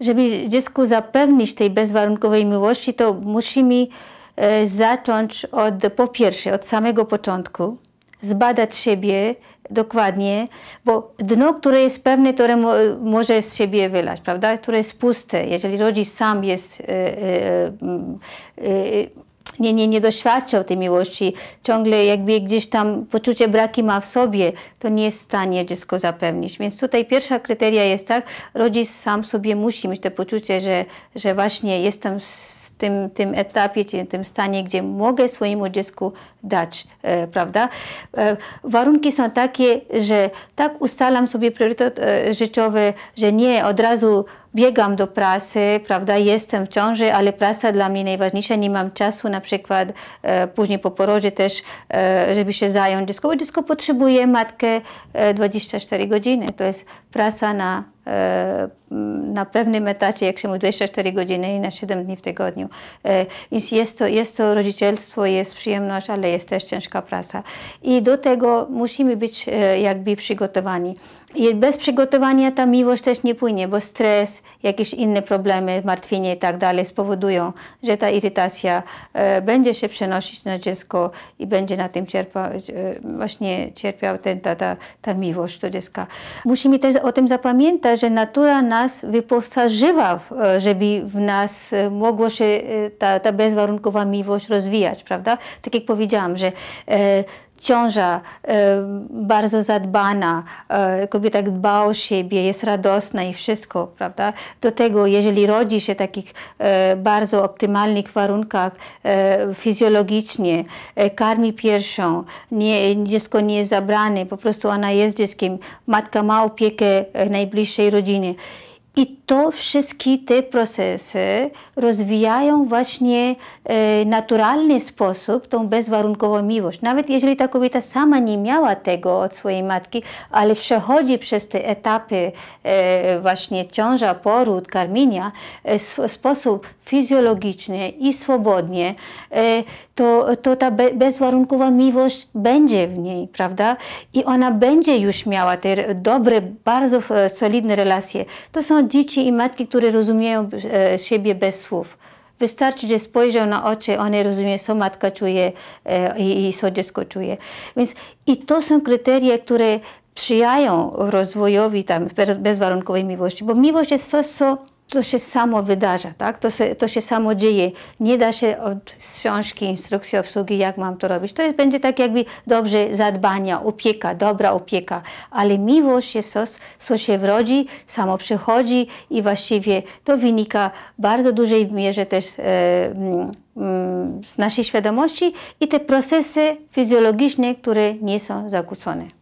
żeby dziecku zapewnić tej bezwarunkowej miłości, to musimy e, zacząć od, po pierwsze, od samego początku, zbadać siebie dokładnie, bo dno, które jest pewne, które mo, może z siebie wylać, prawda, które jest puste, jeżeli rodzic sam jest e, e, e, nie, nie, nie doświadczał tej miłości, ciągle jakby gdzieś tam poczucie braki ma w sobie, to nie jest w stanie dziecko zapewnić. Więc tutaj pierwsza kryteria jest tak, rodzic sam sobie musi mieć to poczucie, że, że właśnie jestem w tym, tym etapie, czy tym stanie, gdzie mogę swojemu dziecku dać, e, prawda? E, warunki są takie, że tak ustalam sobie priorytet e, życiowy, że nie od razu biegam do prasy, prawda, jestem w ciąży, ale prasa dla mnie najważniejsza, nie mam czasu na przykład e, później po porodzie też, e, żeby się zająć dziecko, bo dziecko potrzebuje matkę e, 24 godziny, to jest prasa na e, na pewnym etacie, jak się mówi, 24 godziny i na 7 dni w tygodniu. E, więc jest to, jest to rodzicielstwo, jest przyjemność, ale jest też ciężka praca. I do tego musimy być e, jakby przygotowani. I bez przygotowania ta miłość też nie płynie, bo stres, jakieś inne problemy, martwienie i tak dalej spowodują, że ta irytacja e, będzie się przenosić na dziecko i będzie na tym cierpał, e, właśnie cierpiał ten, ta, ta, ta miłość do dziecka. Musimy też o tym zapamiętać, że natura nas wyposażyła, e, żeby w nas e, mogło się e, ta, ta bezwarunkowa miłość rozwijać, prawda? Tak jak powiedziałam, że ciąża bardzo zadbana, kobieta dba o siebie, jest radosna i wszystko, prawda? Do tego, jeżeli rodzi się w takich bardzo optymalnych warunkach fizjologicznie, karmi piersią, nie, dziecko nie jest zabrane, po prostu ona jest dzieckiem, matka ma opiekę najbliższej rodziny. I to wszystkie te procesy rozwijają właśnie e, naturalny sposób tą bezwarunkową miłość. Nawet jeżeli ta kobieta sama nie miała tego od swojej matki, ale przechodzi przez te etapy e, właśnie ciąża, poród, karmienia e, w sposób fizjologiczny i swobodnie, e, to, to ta be, bezwarunkowa miłość będzie w niej, prawda? I ona będzie już miała te dobre, bardzo e, solidne relacje. To są dzieci i matki, które rozumieją e, siebie bez słów. Wystarczy, że spojrzą na oczy, one rozumieją, co matka czuje i, i co dziecko czuje. Więc i to są kryteria, które sprzyjają rozwojowi tam bezwarunkowej miłości, bo miłość jest coś, co to się samo wydarza, tak? to, się, to się samo dzieje. Nie da się od książki, instrukcji obsługi, jak mam to robić. To jest, będzie tak jakby dobrze zadbania, opieka, dobra opieka, ale miłość jest coś, co się wrodzi, samo przychodzi i właściwie to wynika w bardzo dużej mierze też e, mm, mm, z naszej świadomości i te procesy fizjologiczne, które nie są zakłócone.